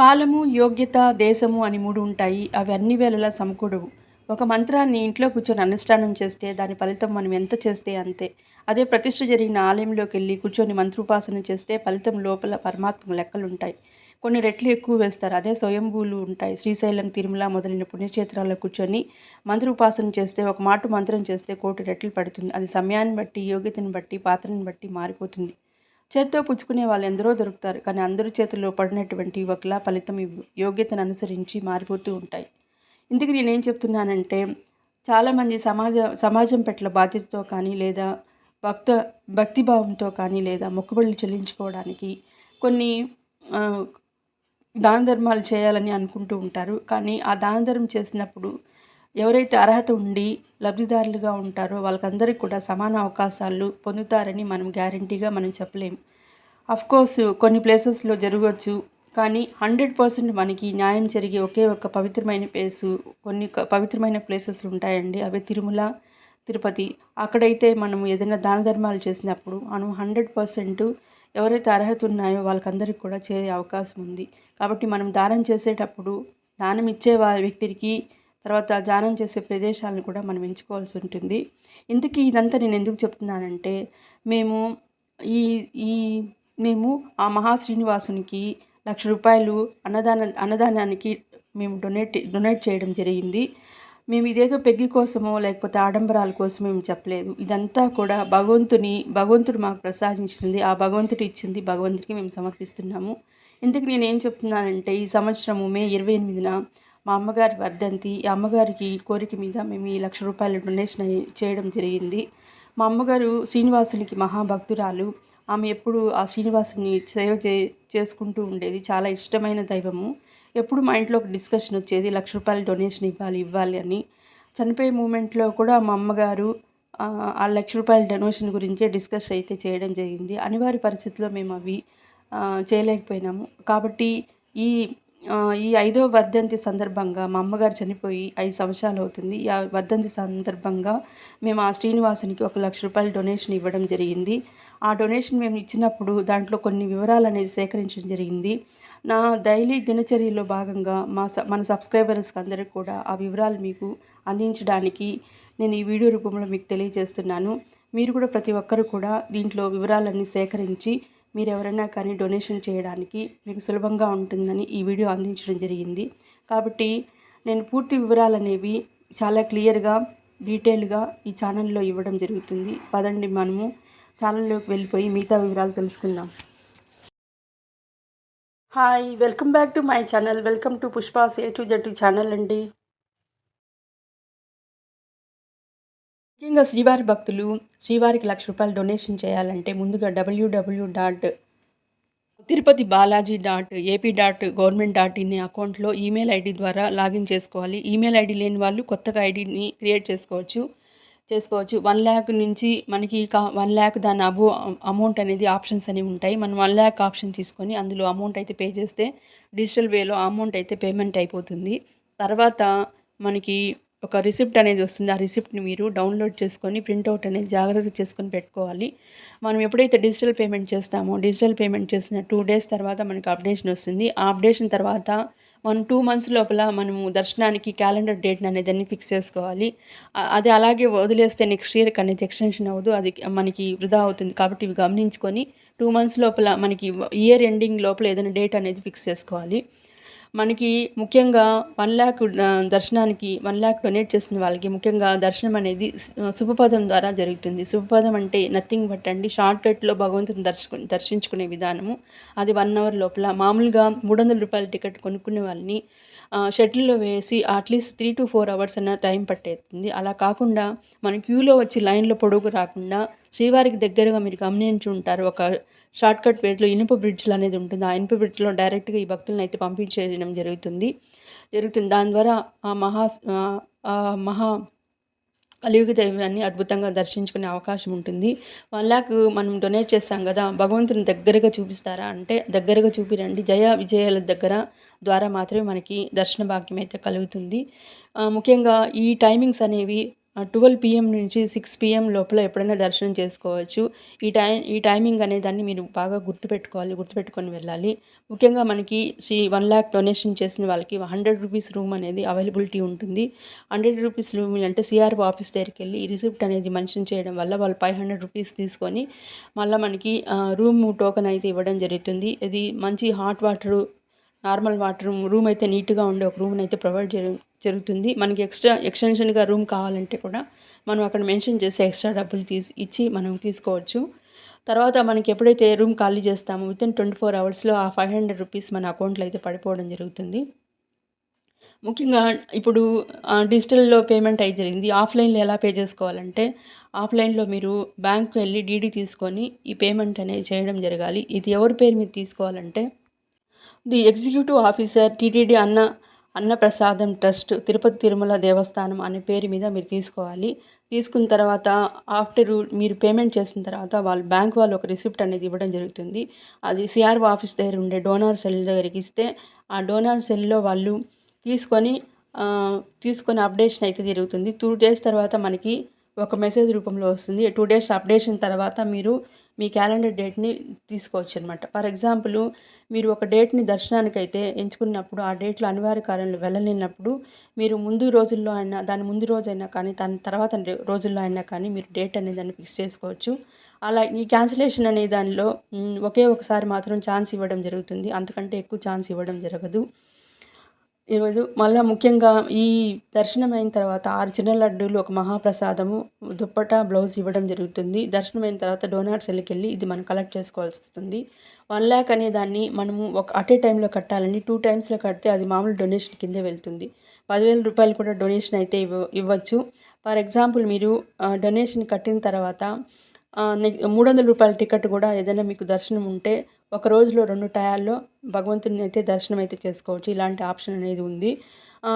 కాలము యోగ్యత దేశము అని మూడు ఉంటాయి. అవి అన్ని వేళలా సమకూడవు. ఒక మంత్రాన్ని ఇంట్లో కూర్చొని అనుష్ఠానం చేస్తే దాని ఫలితం మనం ఎంత చేస్తే అంతే. అదే ప్రతిష్ఠ జరిగిన ఆలయంలోకి వెళ్ళి కూర్చొని మంత్రోపాసన చేస్తే ఫలితం లోపల పరమాత్మ లెక్కలు ఉంటాయి కొన్ని రెట్లు ఎక్కువ వేస్తారు. అదే స్వయంభూలు ఉంటాయి. శ్రీశైలం తిరుమల మొదలైన పుణ్యక్షేత్రాల్లో కూర్చొని మంత్రోపాసన చేస్తే ఒక మాట మంత్రం చేస్తే కోటి రెట్లు పడుతుంది. అది సమయాన్ని బట్టి యోగ్యతను బట్టి పాత్రను బట్టి మారిపోతుంది. చేత్తో పుచ్చుకునే వాళ్ళు ఎందరో దొరుకుతారు. కానీ అందరి చేతుల్లో పడినటువంటి ఒకలా ఫలితం ఇవ్వు యోగ్యతను అనుసరించి మారిపోతూ ఉంటాయి. ఇందుకు నేనేం చెప్తున్నానంటే చాలామంది సమాజ సమాజం పట్ల బాధ్యతతో కానీ లేదా భక్త భక్తిభావంతో కానీ లేదా మొక్కుబడులు చెల్లించుకోవడానికి కొన్ని దాన ధర్మాలు చేయాలని అనుకుంటూ ఉంటారు. కానీ ఆ దాన ధర్మం చేసినప్పుడు ఎవరైతే అర్హత ఉండి లబ్ధిదారులుగా ఉంటారో వాళ్ళకందరికీ కూడా సమాన అవకాశాలు పొందుతారని మనం గ్యారంటీగా మనం చెప్పలేము కోర్స్ కొన్ని ప్లేసెస్లో జరగవచ్చు కానీ హండ్రెడ్ పర్సెంట్ మనకి న్యాయం జరిగే ఒకే ఒక పవిత్రమైన ప్లేసు కొన్ని పవిత్రమైన ప్లేసెస్ ఉంటాయండి. అవి తిరుమల తిరుపతి. అక్కడైతే మనం ఏదైనా దాన ధర్మాలు చేసినప్పుడు మనం హండ్రెడ్ పర్సెంట్ ఎవరైతే అర్హత ఉన్నాయో వాళ్ళకందరికీ కూడా చేరే అవకాశం ఉంది. కాబట్టి మనం దానం చేసేటప్పుడు దానం ఇచ్చే వ్యక్తికి తర్వాత ధ్యానం చేసే ప్రదేశాలను కూడా మనం ఎంచుకోవాల్సి ఉంటుంది. ఇందుకీ ఇదంతా నేను ఎందుకు చెప్తున్నానంటే మేము ఈ ఈ మేము ఆ మహా శ్రీనివాసునికి లక్ష రూపాయలు అన్నదాన అన్నదానానికి మేము డొనేట్ డొనేట్ చేయడం జరిగింది. మేము ఇదేదో పెగ్గి కోసమో లేకపోతే ఆడంబరాల కోసమో మేము చెప్పలేదు. ఇదంతా కూడా భగవంతుని భగవంతుడు మాకు ప్రసాదించింది. ఆ భగవంతుడు ఇచ్చింది భగవంతుడికి మేము సమర్పిస్తున్నాము. ఇందుకు నేను ఏం చెప్తున్నానంటే ఈ సంవత్సరము మే ఇరవై ఎనిమిదిన మా అమ్మగారి వర్ధంతి ఈ అమ్మగారికి కోరిక మీద మేము ఈ లక్ష రూపాయలు డొనేషన్ చేయడం జరిగింది. మా అమ్మగారు శ్రీనివాసునికి మహాభక్తురాలు. ఆమె ఎప్పుడు ఆ శ్రీనివాసుని సేవ చే చేసుకుంటూ ఉండేది. చాలా ఇష్టమైన దైవము. ఎప్పుడు మా ఇంట్లో ఒక డిస్కషన్ వచ్చేది లక్ష రూపాయలు డొనేషన్ ఇవ్వాలి ఇవ్వాలి అని. చనిపోయే మూమెంట్లో కూడా మా అమ్మగారు ఆ, లక్ష రూపాయల డొనేషన్ గురించే డిస్కస్ అయితే చేయడం జరిగింది. అనివార్య పరిస్థితుల్లో మేము అవి చేయలేకపోయినాము. కాబట్టి ఈ ఈ ఐదో వర్ధంతి సందర్భంగా మా అమ్మగారు చనిపోయి ఐదు సంవత్సరాలు అవుతుంది. ఈ ఆ వర్ధంతి సందర్భంగా మేము ఆ శ్రీనివాసునికి ఒక లక్ష రూపాయలు డొనేషన్ ఇవ్వడం జరిగింది. ఆ డొనేషన్ మేము ఇచ్చినప్పుడు దాంట్లో కొన్ని వివరాలు అనేది సేకరించడం జరిగింది. నా డైలీ దినచర్యలో భాగంగా మా స మన సబ్స్క్రైబర్స్కి అందరికీ కూడా ఆ వివరాలు మీకు అందించడానికి నేను ఈ వీడియో రూపంలో మీకు తెలియజేస్తున్నాను. మీరు కూడా ప్రతి ఒక్కరు కూడా దీంట్లో వివరాలన్నీ సేకరించి మీరు ఎవరైనా కానీ డొనేషన్ చేయడానికి మీకు సులభంగా ఉంటుందని ఈ వీడియో అందించడం జరిగింది. కాబట్టి నేను పూర్తి వివరాలు అనేవి చాలా క్లియర్గా డీటెయిల్గా ఈ ఛానల్లో ఇవ్వడం జరుగుతుంది. పదండి మనము ఛానల్లోకి వెళ్ళిపోయి మిగతా వివరాలు తెలుసుకుందాం. Hi welcome back to my channel. Welcome to Pushpa's A to Z channel అండి. ముఖ్యంగా శ్రీవారి భక్తులు శ్రీవారికి లక్ష రూపాయలు డొనేషన్ చేయాలంటే ముందుగా WW dot Tirupati Balaji dot AP dot government dot in అకౌంట్లో ఈమెయిల్ ఐడి ద్వారా లాగిన్ చేసుకోవాలి. ఈమెయిల్ ఐడి లేని వాళ్ళు కొత్తగా ఐడిని క్రియేట్ చేసుకోవచ్చు. చేసుకోవచ్చు. వన్ ల్యాక్ నుంచి మనకి వన్ ల్యాక్ దాని అబో అమౌంట్ అనేది ఆప్షన్స్ అనేవి ఉంటాయి. మనం వన్ ల్యాక్ ఆప్షన్ తీసుకొని అందులో అమౌంట్ అయితే పే చేస్తే డిజిటల్ వేలో అమౌంట్ అయితే పేమెంట్ అయిపోతుంది. తర్వాత మనకి ఒక రిసిప్ట్ అనేది వస్తుంది. ఆ రిసిప్ట్ని మీరు డౌన్లోడ్ చేసుకొని ప్రింట్అవుట్ అనేది జాగ్రత్త చేసుకొని పెట్టుకోవాలి. మనం ఎప్పుడైతే డిజిటల్ పేమెంట్ చేస్తామో డిజిటల్ పేమెంట్ చేసిన టూ డేస్ తర్వాత మనకి అప్డేషన్ వస్తుంది. ఆ అప్డేషన్ తర్వాత మనం టూ మంత్స్ లోపల మనము దర్శనానికి క్యాలెండర్ డేట్ అనేది అన్ని ఫిక్స్ చేసుకోవాలి. అది అలాగే వదిలేస్తే నెక్స్ట్ ఇయర్కి అనేది ఎక్స్టెన్షన్ అవ్వదు. అది మనకి వృధా అవుతుంది. కాబట్టి ఇవి గమనించుకొని టూ మంత్స్ లోపల మనకి ఇయర్ ఎండింగ్ లోపల ఏదైనా డేట్ అనేది ఫిక్స్ చేసుకోవాలి. మనకి ముఖ్యంగా వన్ ల్యాక్ దర్శనానికి వన్ ల్యాక్ డొనేట్ చేసిన వాళ్ళకి ముఖ్యంగా దర్శనం అనేది శుభపదం ద్వారా జరుగుతుంది. శుభపదం అంటే నథింగ్ బట్ అండి. షార్ట్ కట్లో భగవంతుని దర్శకు దర్శించుకునే విధానము. అది వన్ అవర్ లోపల మామూలుగా మూడు వందల రూపాయల టికెట్ కొనుక్కునే వాళ్ళని షటిల్లో వేసి at least three to four hours అన్న టైం పట్టేస్తుంది. అలా కాకుండా మన క్యూలో వచ్చి లైన్లో పొడుగు రాకుండా శ్రీవారికి దగ్గరగా మీరు గమనించి ఉంటారు. ఒక షార్ట్ కట్ ఇనుప బ్రిడ్జ్లు అనేది ఉంటుంది. ఆ ఇనుప బ్రిడ్జ్లో డైరెక్ట్గా ఈ భక్తులను అయితే పంపించేయడం జరుగుతుంది. జరుగుతుంది. దాని ద్వారా ఆ మహా ఆ మహా కలియుగ దైవాన్ని అద్భుతంగా దర్శించుకునే అవకాశం ఉంటుంది. వన్ ల్యాక్ మనం డొనేట్ చేస్తాం కదా భగవంతుని దగ్గరగా చూపిస్తారా? అంటే దగ్గరగా చూపిరండి. జయ విజయాల దగ్గర ద్వారా మాత్రమే మనకి దర్శన భాగ్యం అయితే కలుగుతుంది. ముఖ్యంగా ఈ టైమింగ్స్ అనేవి ట్వెల్వ్ పిఎం నుంచి సిక్స్ పిఎం లోపల ఎప్పుడైనా దర్శనం చేసుకోవచ్చు. ఈ టైం ఈ టైమింగ్ అనే దాన్ని మీరు బాగా గుర్తుపెట్టుకోవాలి గుర్తుపెట్టుకొని వెళ్ళాలి. ముఖ్యంగా మనకి శ్రీ వన్ ల్యాక్ డొనేషన్ చేసిన వాళ్ళకి హండ్రెడ్ రూపీస్ రూమ్ అనేది అవైలబిలిటీ ఉంటుంది. హండ్రెడ్ రూపీస్ రూమ్ అంటే సిఆర్ఓ ఆఫీస్ దగ్గరికి వెళ్ళి ఈ రిసిప్ట్ అనేది మెన్షన్ చేయడం వల్ల వాళ్ళు ఫైవ్ హండ్రెడ్ రూపీస్ తీసుకొని మళ్ళీ మనకి రూమ్ టోకెన్ అయితే ఇవ్వడం జరుగుతుంది. ఇది మంచి hot water normal water room అయితే నీట్గా ఉండే ఒక రూమ్ని అయితే ప్రొవైడ్ చేయడం జరుగుతుంది. మనకి ఎక్స్ట్రా ఎక్స్టెన్షన్గా రూమ్ కావాలంటే కూడా మనం అక్కడ మెన్షన్ చేసి ఎక్స్ట్రా డబ్బులు తీసి ఇచ్చి మనం తీసుకోవచ్చు. తర్వాత మనకి ఎప్పుడైతే రూమ్ ఖాళీ చేస్తామో విత్ ఇన్ ట్వంటీ ఫోర్ అవర్స్లో ఆ ఫైవ్ హండ్రెడ్ రూపీస్ మన అకౌంట్లో అయితే పడిపోవడం జరుగుతుంది. ముఖ్యంగా ఇప్పుడు డిజిటల్లో పేమెంట్ అయితే జరిగింది. ఆఫ్లైన్లో ఎలా పే చేసుకోవాలంటే ఆఫ్లైన్లో మీరు బ్యాంకు వెళ్ళి డీడీ తీసుకొని ఈ పేమెంట్ అనేది చేయడం జరగాలి. ఇది ఎవరి పేరు మీద తీసుకోవాలంటే ది ఎగ్జిక్యూటివ్ ఆఫీసర్ టీటీడీ అన్న అన్నప్రసాదం ట్రస్ట్ తిరుపతి తిరుమల దేవస్థానం అనే పేరు మీద మీరు తీసుకోవాలి. తీసుకున్న తర్వాత ఆఫ్టర్ మీరు పేమెంట్ చేసిన తర్వాత వాళ్ళు బ్యాంక్ వాళ్ళు ఒక రిసిప్ట్ అనేది ఇవ్వడం జరుగుతుంది. అది సిఆర్ఓ ఆఫీస్ దగ్గర ఉండే డోనార్ సెల్ దగ్గరికి ఇస్తే ఆ డోనార్ సెల్లో వాళ్ళు తీసుకొని తీసుకొని అప్డేషన్ అయితే జరుగుతుంది. టూ డేస్ తర్వాత మనకి ఒక మెసేజ్ రూపంలో వస్తుంది. టూ డేస్ అప్డేషన్ తర్వాత మీరు మీ క్యాలెండర్ డేట్ని తీసుకోవచ్చు అనమాట ఫర్ ఎగ్జాంపుల్ మీరు ఒక డేట్ని దర్శనానికైతే ఎంచుకున్నప్పుడు ఆ డేట్లో అనివార్య కాలంలో వెళ్ళలేనప్పుడు మీరు ముందు రోజుల్లో అయినా దాని ముందు రోజైనా కానీ దాని తర్వాత రోజుల్లో అయినా కానీ మీరు డేట్ అనేది దాన్ని ఫిక్స్ చేసుకోవచ్చు. అలా ఈ క్యాన్సిలేషన్ అనే దానిలో ఒకే ఒకసారి మాత్రం ఛాన్స్ ఇవ్వడం జరుగుతుంది. అంతకంటే ఎక్కువ ఛాన్స్ ఇవ్వడం జరగదు. ఈరోజు మళ్ళీ ముఖ్యంగా ఈ దర్శనం అయిన తర్వాత ఆరు చిన్న లడ్డూలు ఒక మహాప్రసాదము దుప్పట బ్లౌజ్ ఇవ్వడం జరుగుతుంది. దర్శనం అయిన తర్వాత డోనార్ సెల్కి వెళ్ళి ఇది మనం కలెక్ట్ చేసుకోవాల్సి వస్తుంది. వన్ ల్యాక్ అనే దాన్ని మనము ఒక అట్ ఏ టైంలో కట్టాలని టూ టైమ్స్లో కడితే అది మామూలు డొనేషన్ కిందే వెళ్తుంది. పదివేల రూపాయలు కూడా డొనేషన్ అయితే ఇవ్వ ఇవ్వచ్చు. ఫర్ ఎగ్జాంపుల్ మీరు డొనేషన్ కట్టిన తర్వాత మూడు వందల రూపాయల టికెట్ కూడా ఏదైనా మీకు దర్శనం ఉంటే ఒక రోజులో రెండు టయాల్లో భగవంతుని అయితే దర్శనం అయితే చేసుకోవచ్చు. ఇలాంటి ఆప్షన్ అనేది ఉంది.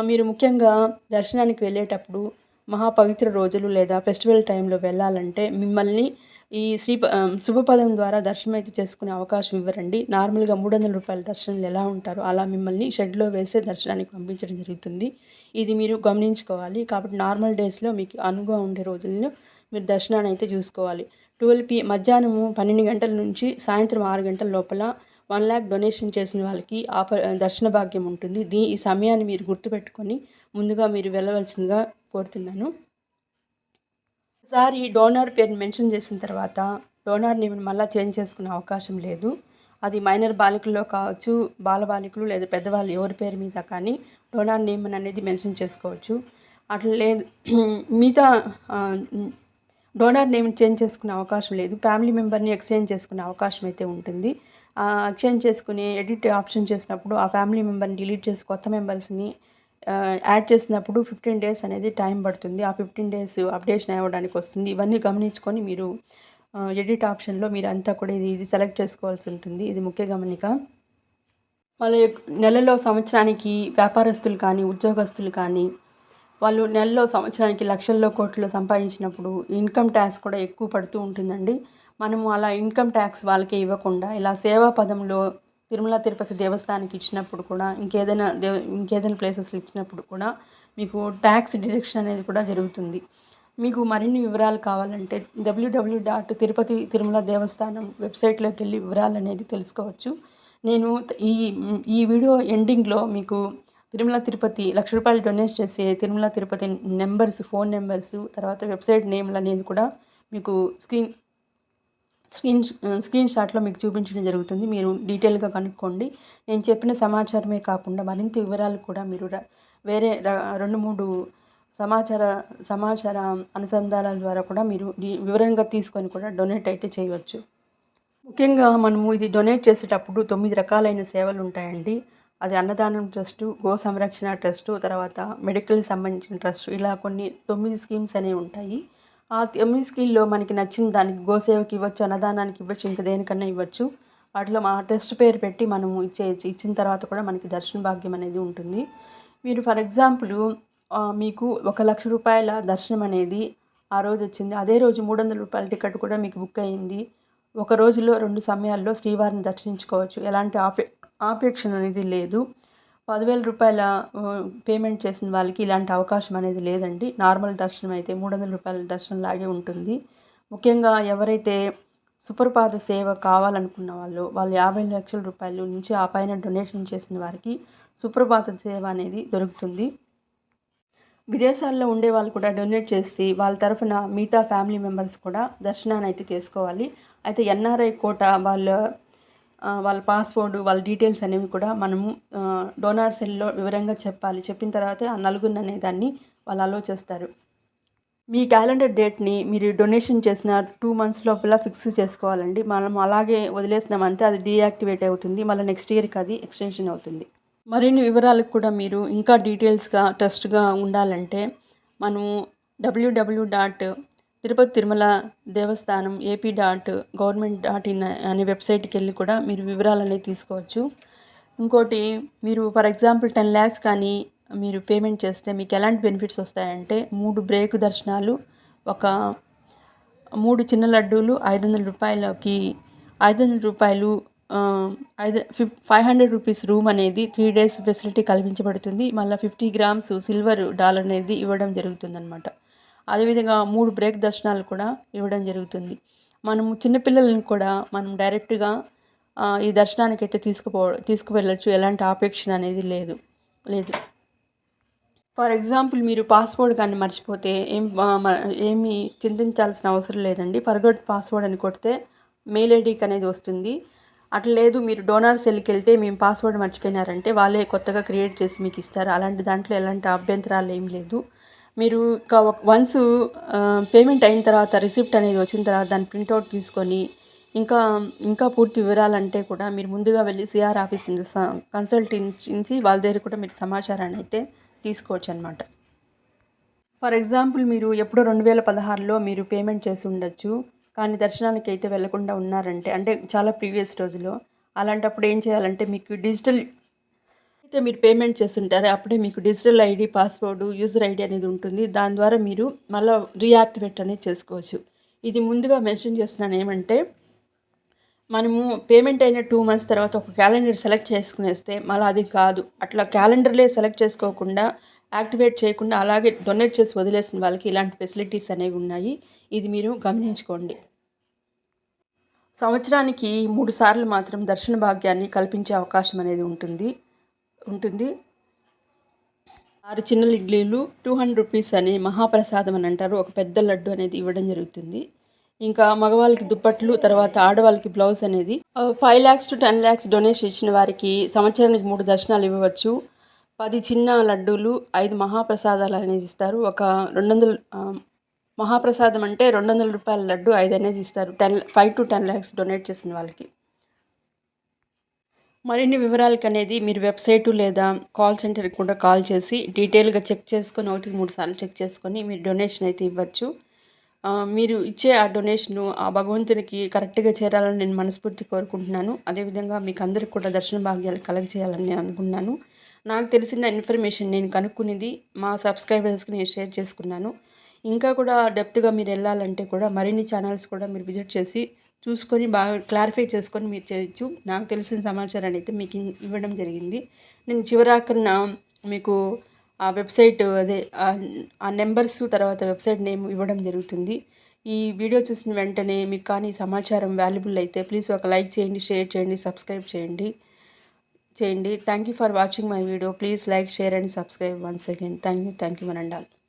మీరు ముఖ్యంగా దర్శనానికి వెళ్ళేటప్పుడు మహాపవిత్ర రోజులు లేదా ఫెస్టివల్ టైంలో వెళ్ళాలంటే మిమ్మల్ని ఈ శ్రీ శుభపదం ద్వారా దర్శనం అయితే చేసుకునే అవకాశం ఇవ్వరండి. నార్మల్గా మూడు వందల రూపాయల దర్శనాలు ఎలా ఉంటారో అలా మిమ్మల్ని షెడ్లో వేసే దర్శనానికి పంపించడం జరుగుతుంది. ఇది మీరు గమనించుకోవాలి. కాబట్టి నార్మల్ డేస్లో మీకు అనుగా ఉండే రోజుల్లో మీరు దర్శనాన్ని అయితే చూసుకోవాలి. ట్వెల్వ్ పి మధ్యాహ్నము పన్నెండు గంటల నుంచి సాయంత్రం ఆరు గంటల లోపల వన్ ల్యాక్ డొనేషన్ చేసిన వాళ్ళకి ఆప దర్శన భాగ్యం ఉంటుంది. దీ ఈ సమయాన్ని మీరు గుర్తుపెట్టుకొని ముందుగా మీరు వెళ్ళవలసిందిగా కోరుతున్నాను. ఒకసారి డోనార్ పేరుని మెన్షన్ చేసిన తర్వాత డోనార్ నేమ్ మళ్ళీ చేంజ్ చేసుకునే అవకాశం లేదు. అది మైనర్ బాలికల్లో కావచ్చు బాలబాలికలు లేదా పెద్దవాళ్ళు ఎవరి పేరు మీద కానీ డోనార్ నేమ్ అనేది మెన్షన్ చేసుకోవచ్చు. అట్లా లేదు మిగతా డోనర్ నేమ్ చేంజ్ చేసుకునే అవకాశం లేదు. ఫ్యామిలీ మెంబర్ని ఎక్స్చేంజ్ చేసుకునే అవకాశం అయితే ఉంటుంది. ఎక్స్చేంజ్ చేసుకుని ఎడిట్ ఆప్షన్ చేసినప్పుడు ఆ ఫ్యామిలీ మెంబర్ని డిలీట్ చేసి కొత్త మెంబర్స్ని యాడ్ చేసినప్పుడు ఫిఫ్టీన్ డేస్ అనేది టైం పడుతుంది. ఆ ఫిఫ్టీన్ డేస్ అప్డేషన్ అవ్వడానికి వస్తుంది. ఇవన్నీ గమనించుకొని మీరు ఎడిట్ ఆప్షన్లో మీరు అంతా కూడా ఇది ఇది సెలెక్ట్ చేసుకోవాల్సి ఉంటుంది. ఇది ముఖ్య గమనిక. వాళ్ళ నెలలో సంవత్సరానికి వ్యాపారస్తులు కానీ ఉద్యోగస్తులు కానీ వాళ్ళు నెలలో సంవత్సరానికి లక్షల్లో కోట్లు సంపాదించినప్పుడు ఇన్కమ్ ట్యాక్స్ కూడా ఎక్కువ పడుతూ ఉంటుందండి. మనము అలా ఇన్కమ్ ట్యాక్స్ వాళ్ళకి ఇవ్వకుండా ఇలా సేవా పదంలో తిరుమల తిరుపతి దేవస్థానానికి ఇచ్చినప్పుడు కూడా ఇంకేదైనా దేవ ఇంకేదైనా ప్లేసెస్ ఇచ్చినప్పుడు కూడా మీకు ట్యాక్స్ డిడక్షన్ అనేది కూడా జరుగుతుంది. మీకు మరిన్ని వివరాలు కావాలంటే డబ్ల్యూడబ్ల్యూ డాట్ తిరుపతి తిరుమల దేవస్థానం వెబ్సైట్లోకి వెళ్ళి వివరాలు అనేది తెలుసుకోవచ్చు. నేను ఈ ఈ వీడియో ఎండింగ్లో మీకు తిరుమల తిరుపతి లక్ష రూపాయలు డొనేట్ చేసే Tirumala Tirupati numbers phone numbers తర్వాత వెబ్సైట్ నేమ్లు అనేది కూడా మీకు స్క్రీన్ స్క్రీన్ స్క్రీన్ షాట్లో మీకు చూపించడం జరుగుతుంది. మీరు డీటెయిల్గా కనుక్కోండి. నేను చెప్పిన సమాచారమే కాకుండా మరింత వివరాలు కూడా మీరు వేరే రెండు మూడు సమాచార సమాచార అనుసంధానాల ద్వారా కూడా మీరు వివరంగా తీసుకొని కూడా డొనేట్ అయితే చేయవచ్చు. ముఖ్యంగా మనము ఇది డొనేట్ చేసేటప్పుడు తొమ్మిది రకాలైన సేవలు ఉంటాయండి. అది అన్నదానం ట్రస్టు గో సంరక్షణ ట్రస్టు తర్వాత మెడికల్ సంబంధించిన ట్రస్ట్ ఇలా కొన్ని తొమ్మిది స్కీమ్స్ అనేవి ఉంటాయి. ఆ తొమ్మిది స్కీమ్లో మనకి నచ్చిన దానికి గోసేవకి ఇవ్వచ్చు అన్నదానానికి ఇవ్వచ్చు ఇంకా దేనికన్నా ఇవ్వచ్చు. వాటిలో మా ట్రస్ట్ పేరు పెట్టి మనము ఇచ్చే ఇచ్చిన తర్వాత కూడా మనకి దర్శన భాగ్యం అనేది ఉంటుంది. మీరు ఫర్ ఎగ్జాంపుల్ మీకు ఒక లక్ష రూపాయల దర్శనం అనేది ఆ రోజు వచ్చింది. అదే రోజు మూడు వందల రూపాయల టికెట్ కూడా మీకు బుక్ అయ్యింది ఒక రోజులో రెండు సమయాల్లో శ్రీవారిని దర్శించుకోవచ్చు. ఎలాంటి ఆపే ఆపేక్షణ అనేది లేదు. పదివేల రూపాయల పేమెంట్ చేసిన వాళ్ళకి ఇలాంటి అవకాశం అనేది లేదండి. నార్మల్ దర్శనం అయితే మూడు వందల రూపాయల దర్శనం లాగే ఉంటుంది. ముఖ్యంగా ఎవరైతే సుప్రభాత సేవ కావాలనుకున్న వాళ్ళు వాళ్ళు యాభై లక్షల రూపాయలు నుంచి ఆ పైన డొనేషన్ చేసిన వారికి సుప్రభాత సేవ అనేది దొరుకుతుంది. విదేశాల్లో ఉండే వాళ్ళు కూడా డొనేట్ చేసి వాళ్ళ తరఫున మిగతా ఫ్యామిలీ మెంబర్స్ కూడా దర్శనాన్ని అయితే చేసుకోవాలి. అయితే ఎన్ఆర్ఐ కోట వాళ్ళ వాళ్ళ పాస్వర్డ్ వాళ్ళ డీటెయిల్స్ అనేవి కూడా మనము డోనార్ సెల్లో వివరంగా చెప్పాలి. చెప్పిన తర్వాత ఆ నలుగురిని అనే దాన్ని వాళ్ళు అలో చేస్తారు. మీ క్యాలెండర్ డేట్ని మీరు డొనేషన్ చేసిన టూ మంత్స్ లోపల ఫిక్స్ చేసుకోవాలండి. మనం అలాగే వదిలేసినామంటే అది డీయాక్టివేట్ అవుతుంది. మళ్ళీ నెక్స్ట్ ఇయర్కి అది ఎక్స్టెన్షన్ అవుతుంది. మరిన్ని వివరాలకు కూడా మీరు ఇంకా డీటెయిల్స్గా ట్రస్ట్గా ఉండాలంటే మనము W W dot Tirupati Tirumala Devasthanam AP dot government dot in అనే వెబ్సైట్కి వెళ్ళి కూడా మీరు వివరాలన్నీ తీసుకోవచ్చు. ఇంకోటి మీరు ఫర్ ఎగ్జాంపుల్ టెన్ ల్యాక్స్ కానీ మీరు పేమెంట్ చేస్తే మీకు ఎలాంటి బెనిఫిట్స్ వస్తాయంటే మూడు బ్రేక్ దర్శనాలు ఒక మూడు చిన్న లడ్డూలు ఐదు వందల రూపాయలకి ఐదు వందల రూపాయలు ఐదు fif five hundred rupees room అనేది త్రీ డేస్ ఫెసిలిటీ కల్పించబడుతుంది. మళ్ళీ ఫిఫ్టీ గ్రామ్స్ సిల్వర్ డాలర్ అనేది ఇవ్వడం జరుగుతుందన్నమాట. అదేవిధంగా మూడు బ్రేక్ దర్శనాలు కూడా ఇవ్వడం జరుగుతుంది. మనము చిన్నపిల్లలను కూడా మనం డైరెక్ట్గా ఈ దర్శనానికి అయితే తీసుకుపో తీసుకువెళ్ళచ్చు. ఎలాంటి ఆపేక్షణ అనేది లేదు. లేదు. ఫర్ ఎగ్జాంపుల్ మీరు పాస్వర్డ్ కానీ మర్చిపోతే ఏం ఏమి చింతించాల్సిన అవసరం లేదండి. ఫర్గట్ పాస్వర్డ్ అని కొడితే మెయిల్ ఐడికి అనేది వస్తుంది. అట్లా లేదు మీరు డోనార్ సెల్కి వెళ్తే మేము పాస్వర్డ్ మర్చిపోయినారంటే వాళ్ళే కొత్తగా క్రియేట్ చేసి మీకు ఇస్తారు. అలాంటి దాంట్లో ఎలాంటి అభ్యంతరాలు ఏం లేదు. మీరు వన్స్ పేమెంట్ అయిన తర్వాత రిసిప్ట్ అనేది వచ్చిన తర్వాత దాని ప్రింట్అవుట్ తీసుకొని ఇంకా ఇంకా పూర్తి వివరాలంటే కూడా మీరు ముందుగా వెళ్ళి సిఆర్ ఆఫీస్ కన్సల్టించి వాళ్ళ దగ్గర కూడా మీరు సమాచారాన్ని అయితే తీసుకోవచ్చు అనమాట ఫర్ ఎగ్జాంపుల్ మీరు ఎప్పుడో రెండు వేల పదహారులో మీరు పేమెంట్ చేసి ఉండొచ్చు. కానీ దర్శనానికి అయితే వెళ్ళకుండా ఉన్నారంటే అంటే చాలా ప్రీవియస్ రోజులో అలాంటప్పుడు ఏం చేయాలంటే మీకు డిజిటల్ అయితే మీరు పేమెంట్ చేస్తుంటారు అప్పుడే మీకు digital ID password user ID అనేది ఉంటుంది. దాని ద్వారా మీరు మళ్ళీ రీయాక్టివేట్ అనేది చేసుకోవచ్చు. ఇది ముందుగా మెన్షన్ చేస్తున్నాను ఏమంటే మనము పేమెంట్ అయిన టూ మంత్స్ తర్వాత ఒక క్యాలెండర్ సెలెక్ట్ చేసుకునేస్తే మళ్ళీ అది కాదు. అట్లా క్యాలెండర్లే సెలెక్ట్ చేసుకోకుండా యాక్టివేట్ చేయకుండా అలాగే డొనేట్ చేసి వదిలేసిన వాళ్ళకి ఇలాంటి ఫెసిలిటీస్ అనేవి ఉన్నాయి. ఇది మీరు గమనించుకోండి. సంవత్సరానికి మూడు సార్లు మాత్రం దర్శన భాగ్యాన్ని కల్పించే అవకాశం అనేది ఉంటుంది. ఉంటుంది. ఆరు చిన్న ఇడ్లీలు టూ హండ్రెడ్ రూపీస్ అని మహాప్రసాదం అని అంటారు. ఒక పెద్ద లడ్డు అనేది ఇవ్వడం జరుగుతుంది. ఇంకా మగవాళ్ళకి దుప్పట్లు తర్వాత ఆడవాళ్ళకి బ్లౌజ్ అనేది five lakhs to ten lakhs donation ఇచ్చిన వారికి సంవత్సరానికి మూడు దర్శనాలు ఇవ్వవచ్చు. పది చిన్న లడ్డూలు ఐదు మహాప్రసాదాలు అనేది ఇస్తారు. ఒక రెండు వందల మహాప్రసాదం అంటే రెండు వందల రూపాయల లడ్డు ఐదు అనేది ఇస్తారు. Ten five to ten lakhs donate చేసిన వాళ్ళకి. మరిన్ని వివరాలకు అనేది మీరు వెబ్సైటు లేదా కాల్ సెంటర్కి కూడా కాల్ చేసి డీటెయిల్గా చెక్ చేసుకొని ఒకటికి మూడు సార్లు చెక్ చేసుకొని మీరు డొనేషన్ అయితే ఇవ్వచ్చు. మీరు ఇచ్చే ఆ డొనేషను ఆ భగవంతునికి కరెక్ట్గా చేరాలని నేను మనస్ఫూర్తి కోరుకుంటున్నాను. అదేవిధంగా మీకు అందరికి కూడా దర్శన భాగ్యాలు కలెక్ట్ చేయాలని నేను అనుకున్నాను నాకు తెలిసిన ఇన్ఫర్మేషన్ నేను కనుక్కునేది మా సబ్స్క్రైబర్స్కి నేను షేర్ చేసుకున్నాను. ఇంకా కూడా డెప్త్గా మీరు వెళ్ళాలంటే కూడా మరిన్ని ఛానల్స్ కూడా మీరు విజిట్ చేసి చూసుకొని బాగా క్లారిఫై చేసుకొని మీరు చేయొచ్చు. నాకు తెలిసిన సమాచారాన్ని అయితే మీకు ఇవ్వడం జరిగింది. నేను చివరాకన్న మీకు ఆ వెబ్సైట్ అదే ఆ నెంబర్స్ తర్వాత వెబ్సైట్ నేమ్ ఇవ్వడం జరుగుతుంది. ఈ వీడియో చూసిన వెంటనే మీకు కానీ సమాచారం వాల్యుబుల్ అయితే ప్లీజ్ ఒక లైక్ చేయండి షేర్ చేయండి సబ్స్క్రైబ్ చేయండి. చేయండి. Thank you for watching my video please like share and subscribe once again thank you thank you మనండాల్